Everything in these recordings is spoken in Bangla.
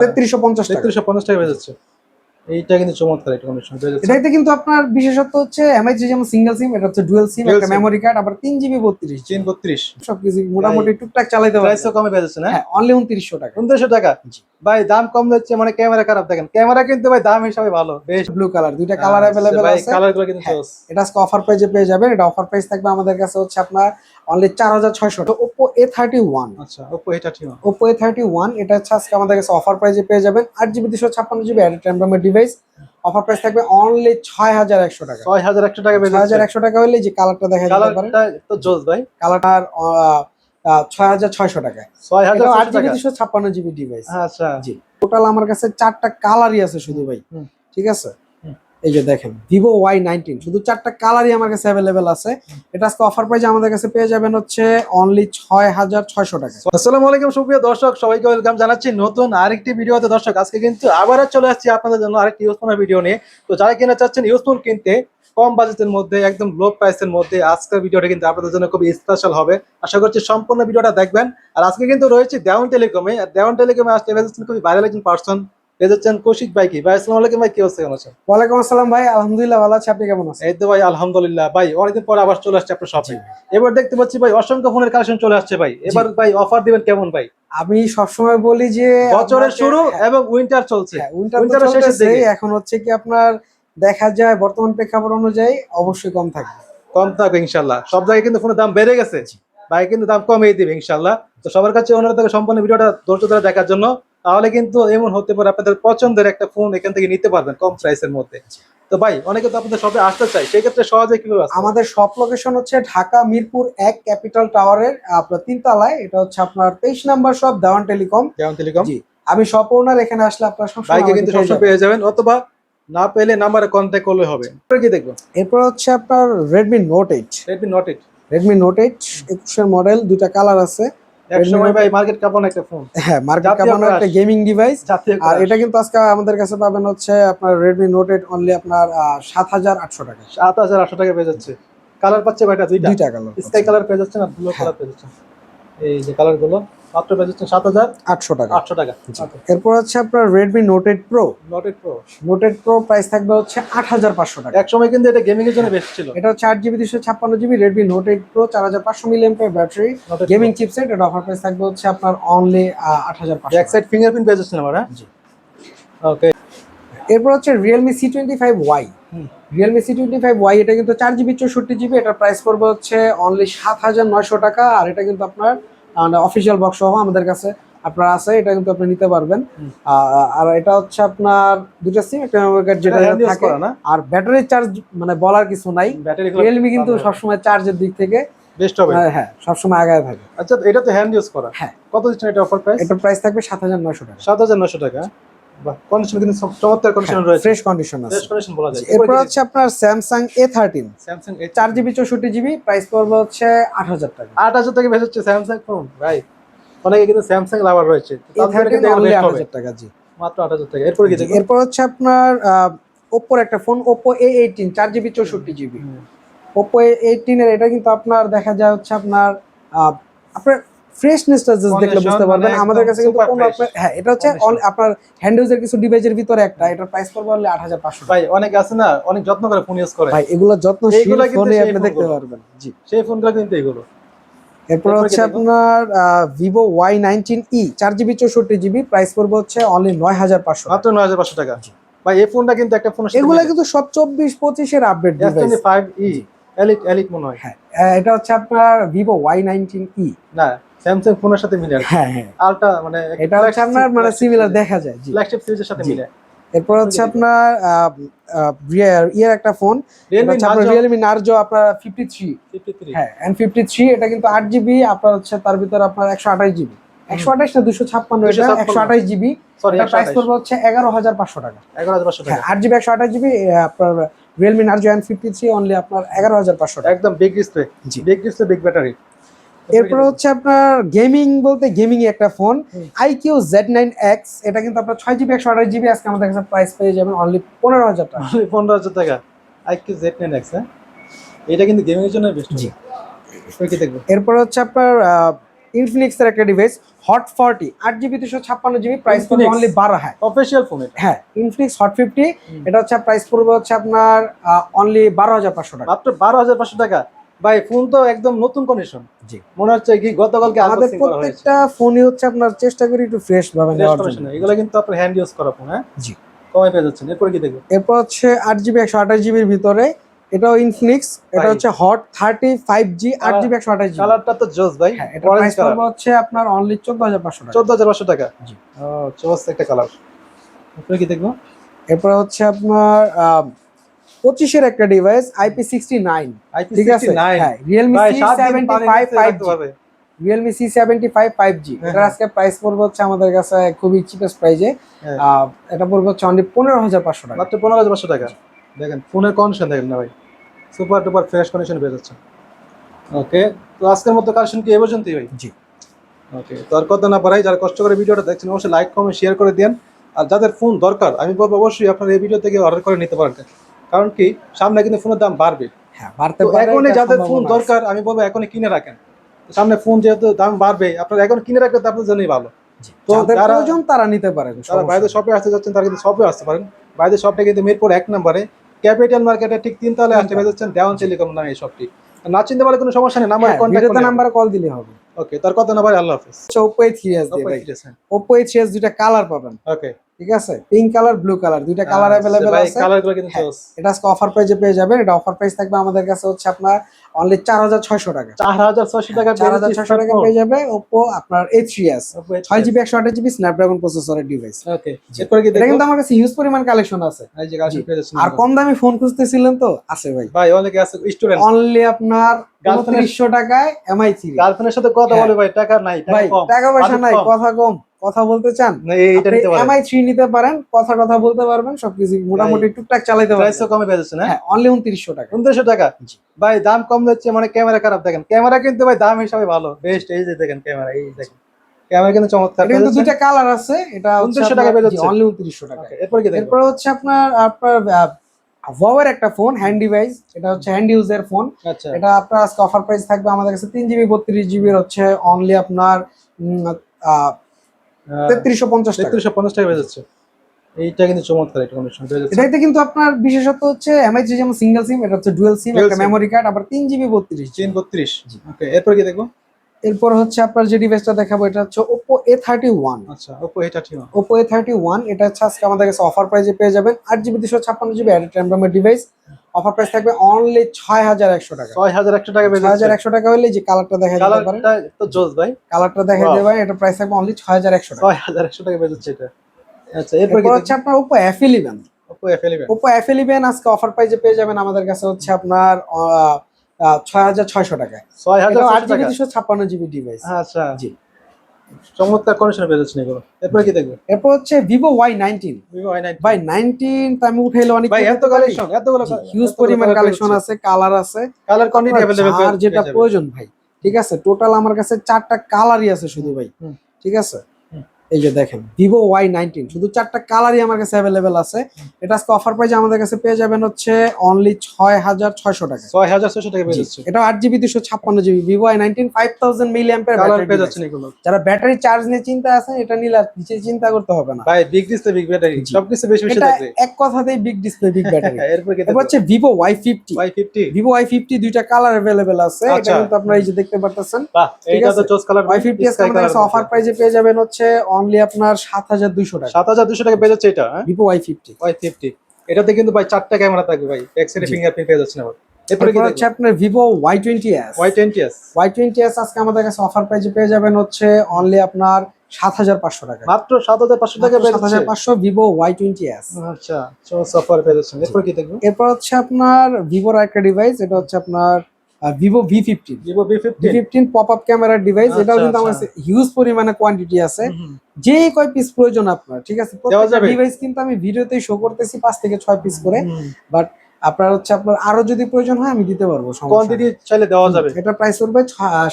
তেত্রিশশো পঞ্চাশ তেত্রিশশো পঞ্চাশ টাকা যাচ্ছে এইটা কিন্তু চমৎকার একটা কন্ডিশন এটাতে কিন্তু আপনার বিশেষত্ব হচ্ছে যেমন সিঙ্গেল সিম এটা হচ্ছে ডুয়েল সিম একটা। মেমোরি কার্ড আবার তিন জিবি বত্রিশ চেন বত্রিশ। সবকিছু মোটামুটি টুকটাক পারবে প্রাইসও কমে না? হ্যাঁ অনলি উনত্রিশশো টাকা। উনত্রিশশো টাকা? ভাই দাম কম যাচ্ছে মানে ক্যামেরা খারাপ দেখেন। ক্যামেরা কিন্তু ভাই দাম হিসাবে ভালো বেশ। ব্লু কালার দুইটা কালার অ্যাভেলেবেল আছে। কালারগুলো কিন্তু হ্যাঁ। এটা আজকে অফার প্রাইজে পেয়ে যাবেন। এটা অফার প্রাইস থাকবে আমাদের কাছে হচ্ছে আপনার অনলি চার হাজার ছয়শো ওপো এ থার্টি ওয়ান আচ্ছা ওপো এ থার্টি ওয়ান এটা আজকে আমাদের কাছে অফার প্রাইজে পেয়ে যাবেন। আট জিবি দুশো ছাপ্পান্ন জিবি অ্যাড টেম্পামের ডিভাইস অফার প্রাইস থাকবে অনলি ছয় হাজার একশো টাকা। ছয় হাজার একশো টাকা ছয় হাজার একশো টাকা হলে যে কালারটা দেখা যেতে পারে কালারটা তো জোস ভাই। কালারটার ছয় হাজার ছয়শো টাকা ছয় হাজার আট জিবি দুশো ছাপ্পান্ন জিবি ডিভাইস আচ্ছা। জি। টোটাল আমার কাছে চারটা কালারই আছে শুধু ভাই। ঠিক আছে। এই যে দেখেন ভিভো ওয়াই নাইনটিন শুধু চারটা কালারই আমার কাছে অ্যাভেলেবেল আছে। এটা আজকে অফার প্রাইজে আমাদের কাছে পেয়ে যাবেন হচ্ছে অনলি ছয় হাজার ছয়শো টাকা। আসসালামু আলাইকুম, সুপ্রিয় দর্শক, সবাইকে ওয়েলকাম জানাচ্ছি নতুন আরেকটি ভিডিওতে। দর্শক, আজকে কিন্তু আবার চলে আসছি আপনাদের জন্য আরেকটি ইউজফোনের ভিডিও নিয়ে। তো যারা কিনা চাচ্ছেন ইউজফোন কিনতে, কম বাজেটের মধ্যে, একদম লো প্রাইসের মধ্যে, আজকের ভিডিওটা কিন্তু আপনাদের জন্য খুবই স্পেশাল হবে। আশা করছি সম্পূর্ণ ভিডিওটা দেখবেন। আর আজকে কিন্তু রয়েছে দেওয়ান টেলিকমে দেওয়ান টেলিকমে আসতে খুবই ভাইরাল একজন পার্সন কৌশিক ভাই কি? ভাই আসসালামু আলাইকুম ভাই কি অবস্থা? কেমন আছেন? ওয়ালাইকুম আসসালাম ভাই আলহামদুলিল্লাহ ভালো আছে। আপনি কেমন আছেন? এই তো ভাই আলহামদুলিল্লাহ। ভাই অনেকদিন পর আবার চলে আসছে আপনার শপে এবার দেখতে পাচ্ছি ভাই অসংখ্য ফোনের কালেকশন চলে আসছে ভাই। এবার ভাই অফার দিবেন কেমন ভাই? আমি সবসময় বলি যে বছরের শুরু হ্যাঁ, এবং উইন্টার চলছে। হ্যাঁ, শেষের দিকে। এখন হচ্ছে কি আপনার দেখা যায় বর্তমান প্রেক্ষাপট অনুযায়ী অবশ্যই কম থাকবে। কম থাকবে ইনশাল্লাহ সব জায়গায় কিন্তু ফোনের দাম বেড়ে গেছে। ভাই কিন্তু দাম কমিয়ে দিবে ইনশাল্লাহ তো সবার কাছে অনুরোধ থাকে সম্পূর্ণ ভিডিওটা ধৈর্য ধরে দেখার জন্য। তাহলে কিন্তু এমন হতে পারে আপনাদের পছন্দের একটা ফোন এখান থেকে নিতে পারবেন কম প্রাইসের মধ্যে। তো ভাই অনেকে তো আপনাদের শপে আসতে চাই সেই ক্ষেত্রে সহজে কীভাবে আমাদের সব লোকেশন হচ্ছে ঢাকা মিরপুর এক ক্যাপিটাল টাওয়ারের আপনার তিনতলায় এটা হচ্ছে আপনার তেইশ নাম্বার শপ দেওয়ান টেলিকম কেমন টেলিকম জি আমি শপ ওনার এখানে আসলে আপনার ভাইকে কিন্তু সবসময় যাবেন। পেয়ে যাবেন অথবা না পেলে নাম্বারে কন্ট্যাক্ট করলে হবে। এরপরে কি দেখব। এরপর হচ্ছে আপনার Redmi note eight Redmi note eight Redmi note eight একুশের মডেল দুইটা কালার আছে। এক ভাই মার্কেট কাপানো একটা ফোন হ্যাঁ মার্কেট জাতীয় একটা গেমিং ডিভাইস আর এটা কিন্তু আজকে আমাদের কাছে পাবেন হচ্ছে আপনার রেডমি নোট এইট অনলি আপনার সাত হাজার আটশো টাকা। সাত হাজার আটশো টাকা পেয়ে যাচ্ছে। কালার পাচ্ছে ভাইটা দুইটা। দুইটা কালার স্কাই কালার পেয়ে যাচ্ছে না ব্লু। কালার পেয়ে যাচ্ছে এই যে কালারগুলো। মাত্র যাচ্ছে সাত হাজার আটশো টাকা। আটশো টাকা। এরপর হচ্ছে আপনার Redmi note eight pro note eight pro note eight pro price থাকবে হচ্ছে আট হাজার পাঁচশো টাকা। এক সময় কিন্তু এটা গেমিং এর জন্য বেস্ট ছিল। এটা হচ্ছে আট জিবি দুশো ছাপ্পান্ন GB Redmi note eight pro চার হাজার পাঁচশো million battery Note 8 Pro। Gaming chipset এটা অফার প্রাইস থাকবে হচ্ছে আপনার অনলি আট হাজার পাঁচশো সাইড ফিঙ্গারপ্রিন্ট পেয়ে যাচ্ছে আমার জি। ওকে এরপর হচ্ছে Realme C twenty five Y হুম। Realme C twenty five Y এটা কিন্তু চার জিবি চৌষট্টি জিবি এটার প্রাইস পড়বে হচ্ছে অনলি সাত হাজার নয়শো টাকা আর এটা কিন্তু আপনার অফিসিয়াল বক্স সহ আমাদের কাছে আপনার আছে এটা কিন্তু আপনি নিতে পারবেন। আর এটা হচ্ছে আপনার দুটো সিম একটা মেমোরি কার্ড যেটা থাকে আর ব্যাটারি চার্জ মানে বলার কিছু নাই। রিয়েলমি কিন্তু সবসময় চার্জের দিক থেকে বেস্ট হবে। হ্যাঁ, হ্যাঁ সবসময় আগায় থাকে। আচ্ছা এটা তো হ্যান্ড ইউজ করা? হ্যাঁ। কত দিচ্ছেন এটা অফার প্রাইস এটা প্রাইস থাকবে সাত হাজার নয়শো টাকা। সাত হাজার নশো টাকা। কন্ডিশন কিন্তু চমৎকার কন্ডিশন রয়েছে। ফ্রেশ কন্ডিশন আছে। ফ্রেশ কন্ডিশন বলা যায়। এরপর হচ্ছে আপনার Samsung A thirteen Samsung H চার জিবি প্রাইস পড়বে হচ্ছে আট হাজার টাকা। আট হাজার টাকা বেশ হচ্ছে স্যামসাং ফোন ভাই অনেকে কিন্তু স্যামসাং লাভার রয়েছে। তাদের কিন্তু টাকা জি। মাত্র টাকা। এরপর কি এরপর হচ্ছে আপনার ওপ্পোর একটা ফোন ওপ্পো এ এইটিন চার জিবি চৌষট্টি জিবি হুম। ওপ্পো এ এইটিনের এটা কিন্তু আপনার দেখা যায় হচ্ছে আপনার আপনার ফ্রেশনেসটা জাস্ট দেখলে বুঝতে পারবেন। মানে আমাদের কাছে কিন্তু কোনো হ্যাঁ এটা হচ্ছে আপনার হ্যান্ড ইউজের কিছু ডিভাইসের ভিতরে একটা। এটার প্রাইস পড়বে হলে আট হাজার পাঁচশো টাকা। ভাই অনেকে আছে না অনেক যত্ন করে ফোন ইউজ করে। ভাই এগুলো এইগুলা ফোনে আপনি দেখতে পারবেন। জি। সেই ফোনগুলো কিন্তু এগুলো এরপর হচ্ছে আপনার ভিভো ওয়াই নাইনটিন ই চার জিবি চৌষট্টি জিবি প্রাইস পড়বে হচ্ছে অনলি নয় হাজার পাঁচশো মাত্র নয় হাজার পাঁচশো টাকা। ভাই এই ফোনটা কিন্তু একটা ফোন এগুলো কিন্তু সব চব্বিশ পঁচিশের update S five E elite elite মনে হয়। হ্যাঁ এটা হচ্ছে আপনার ভিভো ওয়াই নাইনটিন ই না স্যামসাং ফোনের সাথে মিলে হ্যাঁ হ্যাঁ। আলট্রা মানে এটা হচ্ছে আপনার মানে সিমিলার দেখা যায় জি। ফ্ল্যাগশিপ সিরিজের সাথে। মিলে। এরপর হচ্ছে আপনার ইয়ের একটা ফোন রিয়েলমি নার্জো আপনার ফিফটি থ্রি হ্যাঁ এন ফিফটি থ্রি এটা কিন্তু আট জিবি আপনার হচ্ছে তার ভিতরে আপনার একশো আঠাশ জিবি একশো আঠাশ না দুশো ছাপ্পান্ন এটা 256 একশো আঠাশ জিবি প্রাইস পড়বে হচ্ছে এগারো হাজার পাঁচশো টাকা। এগারো হাজার পাঁচশো হ্যাঁ টাকা। আট জিবি একশো আঠাশ জিবি আপনার Realme Narzo N fifty three only আপনার এগারো হাজার পাঁচশো টাকা। একদম বিগ ডিসপ্লে জি। বিগ ডিসপ্লে বিগ ব্যাটারি এরপর হচ্ছে আপনার গেমিং বলতে গেমিং একটা phone hmm. I Q Z nine X এটা কিন্তু আপনার ছয় জিবি একশো আঠাশ জিবি আজকে আমাদের কাছে প্রাইস পেয়ে যাবেন অনলি পনেরো হাজার টাকা। পনেরো হাজার টাকা। আইকিউ জেড নাইন এক্স হ্যাঁ? এটা কিন্তু গেমিং এর জন্য বেস্ট জি। এরপর হচ্ছে আপনার ইনফিনিক্সের একটা ডিভাইস হট ফর্টি আট জিবি দুশো ছাপ্পান্ন জিবি প্রাইস পড়বে? অনলি বারো হ্যাঁ অফিসিয়াল ফোন এটা? হ্যাঁ ইনফিনিক্স হট ফিফটি। এটা হচ্ছে প্রাইস পড়বে হচ্ছে আপনার অনলি বারো হাজার পাঁচশো টাকা। মাত্র বারো হাজার পাঁচশো টাকা। ভাই ফোন তো একদম নতুন কন্ডিশন জি। মনে হচ্ছে কি গতকালকে আমাদের প্রত্যেকটা ফোনই হচ্ছে আপনার চেষ্টা করি একটু ফ্রেশ ভাবে নেওয়ার জন্য। এগুলো কিন্তু আপনার হ্যান্ড ইউজ করা ফোন হ্যাঁ? জি। কমে পেয়ে যাচ্ছেন। এরপরে কি দেখব এরপর হচ্ছে আট জিবি একশো আঠাশ জিবির ভিতরে। এটাও ইনফিনিক্স এটা হচ্ছে হট থার্টি ফাইভ জি আট জিবি একশো আঠাশ জিবি কালারটা তো জোস ভাই। হ্যাঁ এটা প্রাইস পড়বে হচ্ছে আপনার অনলি চোদ্দ হাজার পাঁচশো টাকা। চোদ্দ হাজার পাঁচশো টাকা? জি। ও জোস একটা কালার এরপরে কি দেখব? এরপর হচ্ছে আপনার পঁচিশের একটা ডিভাইস আইপি সিক্সটি নাইন ঠিক আছে? হ্যাঁ Realme C seventy five five Realme C seventy five five G হ্যাঁ, এটার আজকে প্রাইস পড়বে হচ্ছে আমাদের কাছে খুবই চিপেস্ট প্রাইজে হ্যাঁ। এটা পড়বে হচ্ছে অনলি পনেরো হাজার পাঁচশো টাকা। মাত্র পনেরো হাজার পাঁচশো টাকা। দেখেন ফোনের কন্ডিশন দেখেন না ভাই। সুপার টুপার ফ্রেশ কন্ডিশন পেয়ে যাচ্ছে ওকে তো আজকের মতো কালেকশন কি এ পর্যন্তই ভাই? জি। ওকে তো আর কথা না পারাই যারা কষ্ট করে ভিডিওটা দেখছেন অবশ্যই লাইক কমেন্ট শেয়ার করে দেন আর যাদের ফোন দরকার আমি বলব অবশ্যই আপনারা এই ভিডিও থেকে অর্ডার করে নিতে পারেন। কারণ কি? সামনে কিন্তু ফোনের দাম বাড়বে। হ্যাঁ বাড়তে এখনই যাদের ফোন দরকার আমি বলব এখনই কিনে রাখেন। সামনে ফোন যেহেতু দাম বাড়বে আপনারা এখন কিনে রাখলে আপনার জন্যই ভালো। তো যারা- প্রয়োজন তারা নিতে পারেন সমস্যা বাইরের শপে আসতে যাচ্ছেন তারা কিন্তু শপে আসতে পারেন। বাইরের শপটা কিন্তু মিরপুর এক নম্বরে। ক্যাপিটাল মার্কেটে ঠিক তিন তলায় আসতে পেয়ে যাচ্ছেন দেওয়ান টেলিকম নামে এই শপটি না চিনতে পারলে কোনো সমস্যা নেই নাম্বার কন্ট্যাক্ট নাম্বারে কল দিলে হবে। ওকে তার কথা না ভাই আল্লাহ হাফেজ। আচ্ছা Oppo A three S. Oppo A three S দুইটা কালার পাবেন। ওকে ঠিক আছে? পিঙ্ক কালার ব্লু কালার দুইটা কালার অ্যাভেলেবেল আছে। কালারগুলো কিন্তু হ্যাঁ। এটা আজকে অফার প্রাইজে পেয়ে যাবেন। এটা অফার প্রাইস থাকবে আমাদের কাছে হচ্ছে আপনার অনলি চার হাজার ছয়শো টাকা। চার হাজার ছয়শো টাকা চার হাজার ছয়শো টাকা পেয়ে যাবে ওপো আপনার এ থ্রি এস ছয় জিবি একশো আঠাশ জিবি স্ন্যাপড্রাগন প্রসেসরের ডিভাইস ওকে এরপরে কি এটা দেখব? কিন্তু আমার কাছে হিউজ পরিমাণ কালেকশন আছে। এই যে কালেকশন আর কম দামি ফোন খুঁজতেছিলেন তো? আছে ভাই। ভাই অনেকে আছে স্টুডেন্ট অনলি আপনার Girlfriend- উনত্রিশশো টাকায় এমআই থ্রি গার্লফ্রেন্ডের সাথে কথা হ্যাঁ। বলে ভাই টাকা নাই টাকা কম। টাকা পয়সা নাই কথা কম। কথা বলতে চান? না, এইটা নিতে পারেন। এমআই থ্রি নিতে পারেন কথা কথা বলতে পারবেন সবকিছু মোটামুটি টুকটাক চালাইতে পারবেন। প্রাইসও কমে পেয়ে যাচ্ছেন হ্যাঁ হ্যাঁ অনলি উনত্রিশশো টাকা। উনত্রিশশো টাকা? ভাই দাম কম যাচ্ছে মানে ক্যামেরা খারাপ দেখেন। ক্যামেরা কিন্তু ভাই দাম হিসাবে ভালো। বেস্ট এই যে দেখেন ক্যামেরা এই দেখেন। ক্যামেরা কিন্তু চমৎকার কিন্তু দুইটা কালার আছে এটা 2900 টাকা পেয়ে যাচ্ছে। অনলি উনত্রিশশো টাকা এরপর কি দেখব? এরপর হচ্ছে আপনার আপনার ওয়াওয়ের একটা ফোন হ্যান্ড ডিভাইস এটা হচ্ছে হ্যান্ড ইউজের ফোন এটা আপনার আজকে অফার প্রাইস থাকবে আমাদের কাছে তিন জিবি বত্রিশ জিবির হচ্ছে অনলি আপনার তেত্রিশশো পঞ্চাশ তেত্রিশশো পঞ্চাশ টাকা পেয়ে যাচ্ছে এইটা কিন্তু চমৎকার একটা কন্ডিশন এটাতে কিন্তু আপনার বিশেষত হচ্ছে এমআই থ্রি যেমন সিঙ্গেল সিম এটা হচ্ছে ডুয়েল সিম একটা মেমোরি কার্ড আবার তিন জিবি বত্রিশ। বত্রিশ। ওকে এরপর কি দেখব? এরপর হচ্ছে আপনার যে ডিভাইসটা দেখাবো এটা হচ্ছে ওপো এ থার্টি ওয়ান আচ্ছা ওপো এ থার্টি ওয়ান এটা হচ্ছে আজকে আমাদের কাছে অফার পেয়ে যাবেন। আট জিবি দুশো ছাপ্পান্ন জিবি অ্যাড ডিভাইস অফার প্রাইস থাকবে অনলি ছয় হাজার একশো টাকা। ছয় হাজার একশো টাকা ছয় হাজার একশো টাকা হলে যে কালারটা দেখা যেতে পারে কালারটা তো জোস ভাই। কালারটা দেখা. যেতে পারে এটা প্রাইস থাকবে অনলি ছয় হাজার একশো টাকা। ছয় হাজার একশো টাকা যাচ্ছে এটা। আচ্ছা এরপর হচ্ছে আপনার Oppo F eleven Oppo F eleven Oppo F eleven আজকে অফার প্রাইসে পেয়ে যাবেন আমাদের কাছে হচ্ছে আপনার ছয় হাজার ছয়শো টাকায়। ছয় হাজার আট জিবি দুশো ছাপ্পান্ন জিবি ডিভাইস আচ্ছা। জি। চমৎকার কন্ডিশন পেয়ে যাচ্ছেন এগুলো এরপর কি দেখবো এরপর হচ্ছে Vivo Y nineteen Vivo I nine ভাই নাইনটিন আমি উঠাইলে অনেক ভাই এত কালেকশন এতগুলো হিউজ পরিমাণ কালেকশন আছে কালার আছে কালার কোয়ান্টিটি আপনার अवेलेबल যার যেটা প্রয়োজন ভাই ঠিক আছে টোটাল আমার কাছে চারটা কালারই আছে শুধু ভাই হুম। ঠিক আছে হুম। এই যে দেখেন ভিভো ওয়াই নাইনটিন শুধু চারটা কালারই আমার কাছে অ্যাভেলেবেল আছে। এটা আজকে অফার প্রাইজে আমাদের কাছে পেয়ে যাবেন হচ্ছে অনলি ছয় হাজার ছয়শো টাকা। ছয় হাজার ছয়শো টাকা পেয়ে যাচ্ছে। এটা আট জিবি দুশো ছাপ্পান্ন GB Vivo I nineteen five thousand milli অ্যাম্পের colour পেয়ে যাচ্ছেন এগুলো। যারা ব্যাটারি চার্জ নিয়ে চিন্তা আছেন এটা নিলে আর কিছু চিন্তা করতে হবে না। ভাই বিগ ডিসপ্লে বিগ ব্যাটারি জি। সবকিছু বেশি বেশি থাকবে। এক কথাতেই বিগ ডিসপ্লে বিগ ব্যাটারি এরপর কি হচ্ছে Vivo Y fifty Y fifty Vivo Y fifty দুইটা কালার অ্যাভেলেবেল আছে। এটা আচ্ছা। কিন্তু আপনারা এই যে দেখতে পারতেছেন। তো আছে। কালার ওয়াই ফিফটি কাছে অফার প্রাইজে পেয়ে যাবেন হচ্ছে অনলি আপনার সাত হাজার দুইশো টাকা। সাত হাজার দুশো টাকা পেয়ে যাচ্ছে এটা Vivo Y fifty Y fifty এটাতে কিন্তু ভাই চারটা ক্যামেরা থাকবে ভাই এক্সরে। ফিঙ্গারপ্রিন্ট পেয়ে যাচ্ছেন আবার। এরপরে কি হচ্ছে আপনার Vivo Y twenty S Y twenty S Y twenty S আজকে আমাদের কাছে অফার প্রাইজে পেয়ে যাবেন হচ্ছে অনলি আপনার সাত হাজার পাঁচশো টাকা। মাত্র সাত হাজার পাঁচশো টাকা সাত যাচ্ছে। হাজার পাঁচশো ভিভো ওয়াই টোয়েন্টি এস আচ্ছা চোস অফার পেয়ে যাচ্ছেন। এরপর কি দেখব? এরপর হচ্ছে আপনার ভিভোর একটা ডিভাইস এটা হচ্ছে আপনার Vivo V fifteen Vivo V fifty fifteen pop up ক্যামেরার ডিভাইস এটাও কিন্তু আমার আচ্ছা। হিউজ পরিমাণে কোয়ান্টিটি আছে। যে কয় পিস প্রয়োজন আপনার ঠিক আছে? ডিভাইস কিন্তু আমি ভিডিওতেই শো করতেছি পাঁচ থেকে ছয় পিস করে। বাট আপনার হচ্ছে আপনার আরও যদি প্রয়োজন হয় আমি দিতে পারব কোয়ান্টিটি চাইলে দেওয়া যাবে। এটা প্রাইস পড়বে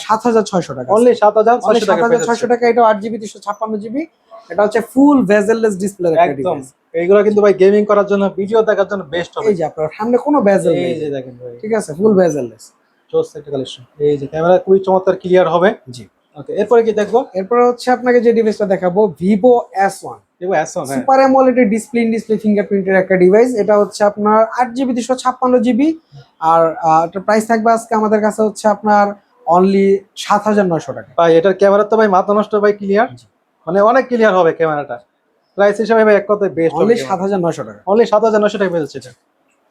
সাত হাজার ছয়শো টাকা। অনলি সাত হাজার সাত টাকা হাজার ছয়শো টাকা এটা আট জিবি দুশো ছাপ্পান্ন জিবি এটা হচ্ছে ফুল ভেজেললেস ডিসপ্লে একদম। এইগুলো কিন্তু ভাই গেমিং করার জন্য ভিডিও দেখার জন্য বেস্ট হবে। এই যে আপনার সামনে কোনো ভেজেল এই নেই। যে দেখেন ভাই। ঠিক আছে? ফুল ভেজেললেস চোস একটা কালেকশন এই যে ক্যামেরা খুবই চমৎকার ক্লিয়ার হবে। জি। ওকে এরপরে কি দেখব? এরপরে হচ্ছে আপনাকে যে ডিভাইসটা দেখাবো ভিভো এস ওয়ান দেখব অ্যাসন super AMOLED display in display ফিঙ্গারপ্রিন্টের একটা ডিভাইস এটা হচ্ছে আপনার আট জিবি দুশো ছাপ্পান্ন জিবি আর প্রাইস থাকবে আজকে আমাদের কাছে হচ্ছে আপনার অনলি সাত হাজার নয়শো টাকা। ভাই এটার ক্যামেরা তো ভাই মাথা নষ্ট ভাই ক্লিয়ার মানে অনেক ক্লিয়ার হবে ক্যামেরাটা প্রাইস হিসাবে ভাই এক কথায় বেস্ট অনলি সাত হাজার নয়শো টাকা। অনলি সাত হাজার নশো টাকা পেয়েছে এটা।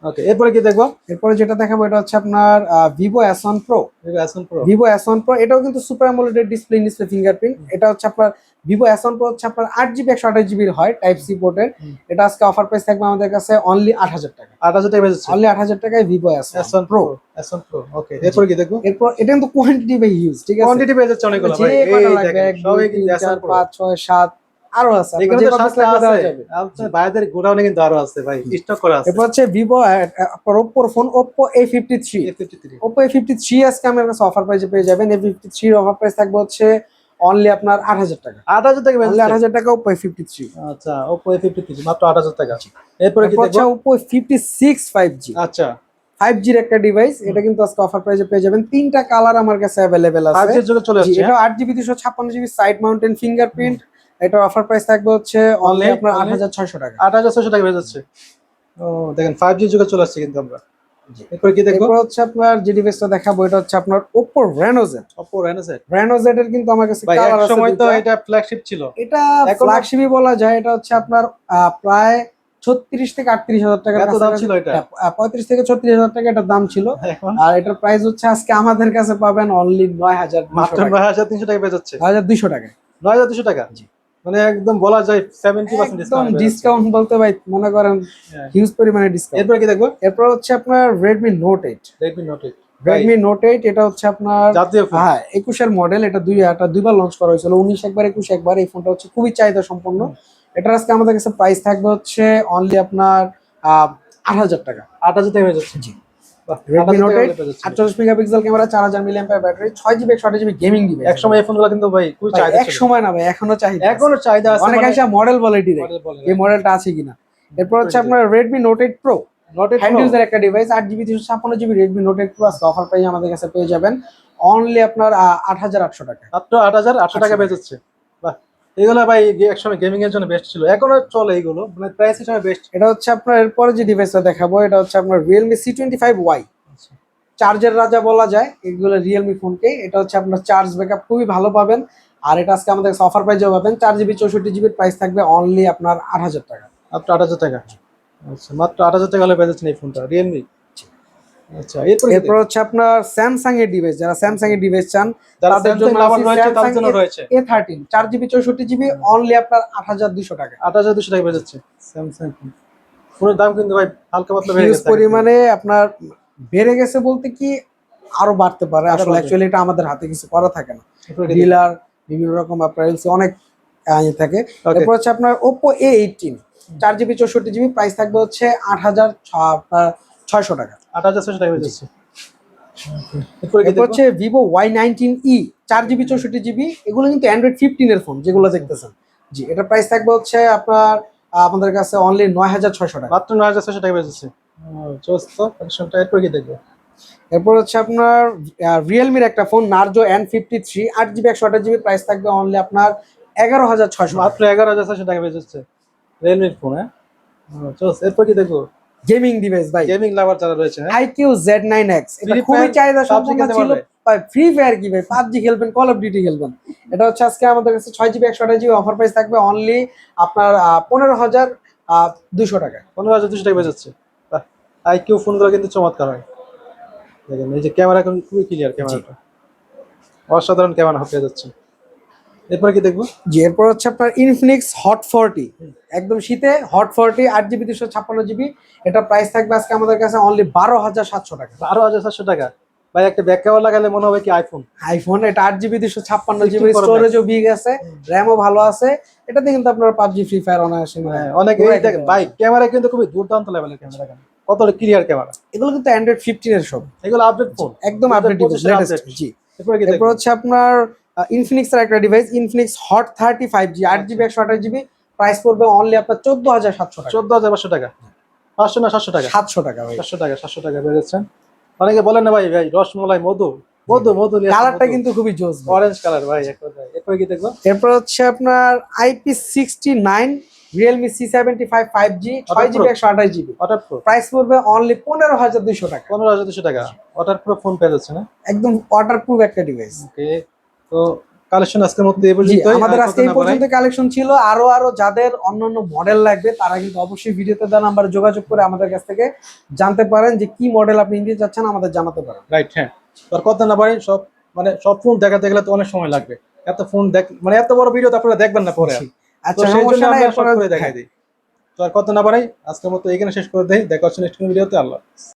ওকে এরপরে কি দেখব? এরপরে যেটা দেখাবো এটা হচ্ছে আপনার Vivo S one pro অ্যাসন pro Vivo S one pro এটাও কিন্তু super AMOLED display display fingerprint এটা হচ্ছে আপনার ভিভো এস ওয়ান প্রো হচ্ছে আপনার আট জিবি একশো আঠাশ জিবির হয় টাইপ সি পোর্টের এটা আজকে অফার প্রাইস থাকবে আমাদের কাছে অনলি আট হাজার টাকা। আট হাজার টাকা অনলি আট হাজার টাকায় ভিভো এস অ্যাসন প্রো অ্যাসন প্রো ওকে এরপরে কি দেখব? এরপর এটা কিন্তু কোয়ান্টিটি বাই ইউজ ঠিক আছে? কোয়ান্টিটি পেয়ে যাচ্ছে কটা লাগবে? এক দুই তিন চার পাঁচ ছয় সাত আরও আছে এখানে তো দেওয়া যাবে। আপনার গোডাউনে কিন্তু আরও আছে ভাই স্টক করা আছে। এরপর হচ্ছে ভিভো আপনার ওপ্পোর phone Oppo A fifty three A53 Oppo A fifty three আজকে আমার কাছে অফার প্রাইসে পেয়ে যাবেন। এ ফিফটি থ্রির অফার প্রাইস থাকবে হচ্ছে অনলি আপনার আট হাজার টাকা। আট হাজার টাকা অনলি আট পেয়েছে হাজার টাকা ওপ্পো ফিফটি থ্রি আচ্ছা ওপো ফিফটি থ্রি মাত্র আট হাজার টাকা। এরপরে কি দেখব? ফিফটি সিক্স ফাইভ জি আচ্ছা। ফাইভ জির একটা ডিভাইস এটা কিন্তু আজকে অফার প্রাইসে পেয়ে যাবেন। তিনটা কালার আমার কাছে অ্যাভেলেবেল আছে। চলে জি, এটা আট জিবি দুশো ছাপ্পান্ন জিবি সাইড মাউন্টেন ফিঙ্গারপ্রিন্ট এটার অফার প্রাইস থাকবে হচ্ছে অনলি আপনার আট হাজার ছয়শো টাকা। আট হাজার ছশো টাকা পেয়ে যাচ্ছে। ও দেখেন ফাইভ জি যুগে চলে আসছে কিন্তু আমরা। এরপরে কি দেখব? এরপর হচ্ছে আপনার যে ডিভাইসটা দেখাবো এটা হচ্ছে আপনার ওপ্পো রেনোজেট ওপো রেনোসেট রেনোজেট এর কিন্তু আমার কাছে কালার আছে সময় তো এটা ফ্ল্যাগশিপ ছিল। এটা ফ্ল্যাগশিপই বলা যায় এটা হচ্ছে আপনার প্রায় ছত্রিশ থেকে আটত্রিশ হাজার টাকা দাম ছিল এটা? পঁয়ত্রিশ থেকে ছত্রিশ হাজার টাকা এটার দাম ছিল। আর এটার প্রাইস হচ্ছে আজকে আমাদের কাছে পাবেন অনলি নয় হাজার মাত্র নয় হাজার তিনশো টাকা পেয়ে যাচ্ছে। নয় হাজার দুইশো টাকা নয় হাজার দুশো টাকা? মানে একদম বলা যায় সেভেন্টি পার্সেন্ট একদম ডিসকাউন্ট ডিসকাউন্ট বলতে ভাই মনে করেন হ্যাঁ। হিউজ পরিমাণে ডিসকাউন্ট এরপরে কি দেখব? এরপর হচ্ছে আপনার Redmi Note eight Redmi Note eight Redmi Note eight এটা হচ্ছে আপনার হ্যাঁ একুশের মডেল এটা দুই এটা দুইবার লঞ্চ করা হয়েছিল উনিশ একবার একুশ একবার এই ফোনটা হচ্ছে খুবই চাহিদা সম্পন্ন। এটার আজকে আমাদের কাছে প্রাইস থাকবে হচ্ছে অনলি আপনার আট হাজার টাকা। আট হাজার টাকা হয়ে যাচ্ছে। জি। Redmi 8,000 Note টাকা 8 পেয়ে যাচ্ছে। আটচল্লিশ মেগাপিক্সেল ক্যামেরা চার হাজার মিলি ব্যাটারি ছয় জিবি একশো আঠাশ জিবি গেমিং ডিভাইস এক সময় এই ফোনগুলো কিন্তু ভাই খুবই চাহিদা এক সময় না ভাই এখনও চাহিদা আছে। এখনও চাহিদা আছে অনেক আসে মডেল বলে ডিরেক্ট এই মডেলটা আছে কিনা? এরপর হচ্ছে আপনার Redmi Note eight pro Note eight hand user একটা ডিভাইস আট জিবি দুশো ছাপ্পান্ন GB Redmi Note eight pro আজকে অফার প্রাইস আমাদের কাছে পেয়ে যাবেন। অনলি আপনার আট হাজার আটশো টাকা। মাত্র আট হাজার আটশো টাকা পেয়ে এইগুলো ভাই এক সময় গেমিং এর জন্য বেস্ট ছিল। এখনও চলে এগুলো মানে প্রাইস হিসাবে বেস্ট এটা হচ্ছে আপনার এরপরে যে ডিভাইসটা দেখাবো এটা হচ্ছে আপনার Realme C twenty five Y চার্জের রাজা বলা যায় এগুলো রিয়েলমি ফোনকে। এটা হচ্ছে আপনার চার্জ ব্যাকআপ খুবই ভালো পাবেন। আর এটা আজকে আমাদের অফার প্রাইসেও পাবেন। চার জিবি চৌষট্টি জিবির প্রাইস থাকবে অনলি আপনার আট হাজার টাকা। মাত্র আট হাজার টাকা আচ্ছা মাত্র আট হাজার টাকা হলে পেয়ে যাচ্ছেন এই ফোনটা রিয়েলমি আচ্ছা এরপর হচ্ছে আপনার স্যামসাং এর ডিভাইস যারা স্যামসাং এর ডিভাইস চান তাদের জন্য রয়েছে তাদের Samsung জন্য এর- রয়েছে। এ থার্টিন চার জিবি চৌষট্টি জিবি অনলি আপনার আট হাজার দুশো টাকা। আট হাজার দুশো টাকা যাচ্ছে স্যামসাং ফোনের দাম কিন্তু ভাই হালকা পাতলা বেড়ে হিউজ গেছে। পরিমাণে আপনার বেড়ে গেছে বলতে কি আরও বাড়তে পারে। আসলে। অ্যাকচুয়ালি এটা আমাদের হাতে কিছু করা থাকে না? ডিলার বিভিন্ন রকম আপনার অনেক ইয়ে থাকে। এরপর হচ্ছে আপনার ওপো এ এইটিন চার জিবি চৌষট্টি জিবি প্রাইস থাকবে হচ্ছে আট হাজার আপনার ছয়শো টাকা। আট হাজার ছশো টাকা যাচ্ছে। এরপরে এরপর দেখব? হচ্ছে ভিভো ওয়াই নাইনটিন ই চার জিবি চৌষট্টি জিবি এগুলো কিন্তু অ্যান্ড্রয়েড ফিফটিন এর ফোন যেগুলো দেখতেছেন। জি এটার প্রাইস থাকবে হচ্ছে আপনার আমাদের কাছে অনলি নয় হাজার ছয়শো টাকা। মাত্র নয় হাজার ছশো টাকা যাচ্ছে। চোস্ত কি দেখব? এরপর হচ্ছে আপনার রিয়েলমির একটা phone Narzo N fifty three আট জিবি একশো আঠাশ জিবি প্রাইস থাকবে অনলি আপনার এগারো হাজার ছয়শো মাত্র এগারো হাজার ছশো টাকা যাচ্ছে রিয়েলমির ফোন হ্যাঁ? এরপর কি দেখব? গেমিং ডিভাইস ভাই। গেমিং লাভার যারা রয়েছে হ্যাঁ? আইকিউ জেড নাইন এক্স এটা খুবই চাহিদা সম্পন্ন ছিল? ফ্রি ফায়ার কি ভাই? পাবজি খেলবেন কল অফ ডিউটি খেলবেন। এটা হচ্ছে আজকে আমাদের কাছে ছয় জিবি একশো আঠাশ জিবি অফার প্রাইস থাকবে অনলি আপনার পনেরো হাজার দুশো টাকা। পনেরো হাজার দুশো টাকা যাচ্ছে আই কিউ ফোনগুলো কিন্তু চমৎকার হয়। দেখেন এই যে ক্যামেরা খুবই ক্লিয়ার ক্যামেরাটা। অসাধারণ ক্যামেরা পেয়ে যাচ্ছে। এরপরে কি দেখব? জি এরপর হচ্ছে আপনার ইনফিনিক্স হট ফোরটি একদম শীতে হট ফোরটি আট জিবি দুশো ছাপ্পান্ন জিবি এটা প্রাইস থাকবে আজকে আমাদের কাছে অনলি বারো হাজার সাতশো টাকা। বারো হাজার সাতশো টাকা। ভাই একটা ব্যাক কভার লাগালে মনে হবে কি আইফোন আইফোন এটা আট জিবি দুশো ছাপ্পান্ন জিবি। স্টোরেজও বিগ আছে র্যামও ভালো আছে। এটাতে কিন্তু আপনার পাবজি ফ্রি ফায়ার অনায়াসে হ্যাঁ অনেক ভাই ক্যামেরা কিন্তু খুবই দুর্দান্ত লেভেলের ক্যামেরা কত ক্লিয়ার ক্যামেরা এগুলো কিন্তু অ্যান্ড্রয়েড ফিফটিন এর সব। এগুলো আপডেট ফোন একদম আপডেট ডিভাইস 2025 লেটেস্ট update। জি। এরপর হচ্ছে আপনার ইনফিনিক্স এর একটা device Infinix Hot thirty five G আট জিবি একশো আঠাশ জিবি প্রাইস পড়বে অনলি আপনার চোদ্দ হাজার সাতশো চোদ্দ হাজার পাঁচশো টাকা। পাঁচশো না সাতশো টাকা? সাতশো টাকা ভাই। সাতশো টাকা সাতশো টাকা বেড়েছেন। অনেকে বলেন না ভাই ভাই রসমলাই মধু। মধু মধু কালারটা কিন্তু খুবই জোস অরেঞ্জ কালার ভাই এরপরে কি দেখব? এরপর হচ্ছে আপনার IP sixty nine Realme C seventy five five G ছয় জিবি একশো আঠাশ জিবি ওয়াটার প্রুফ প্রাইস পড়বে অনলি পনেরো হাজার দুইশো টাকা। পনেরো হাজার দুশো টাকা। ওয়াটার প্রুফ ফোন পেয়ে যাচ্ছে না একদম ওয়াটার প্রুফ একটা ডিভাইস ওকে তো কালেকশন আজকের মধ্যে এই পর্যন্ত আমাদের আজকে এই পর্যন্ত কালেকশন ছিল। আরও আরও যাদের অন্যান্য মডেল লাগবে তারা কিন্তু অবশ্যই ভিডিওতে দেওয়া নাম্বারে যোগাযোগ করে আমাদের কাছ থেকে জানতে পারেন যে কি মডেল আপনি নিতে চাচ্ছেন আমাদের জানাতে পারেন। রাইট হ্যাঁ। তোর কথা না পারি সব মানে সব ফোন দেখাতে গেলে তো অনেক সময় লাগবে। এত ফোন দেখ মানে এত বড় ভিডিও তো আপনারা দেখবেন না পরে। আর। আচ্ছা সমস্যা নাই করে দেখাই দিই। তো আর কত না পারাই আজকের মতো এখানে শেষ করে দেই। দেখা হচ্ছে নেক্সট ভিডিওতে আল্লাহ।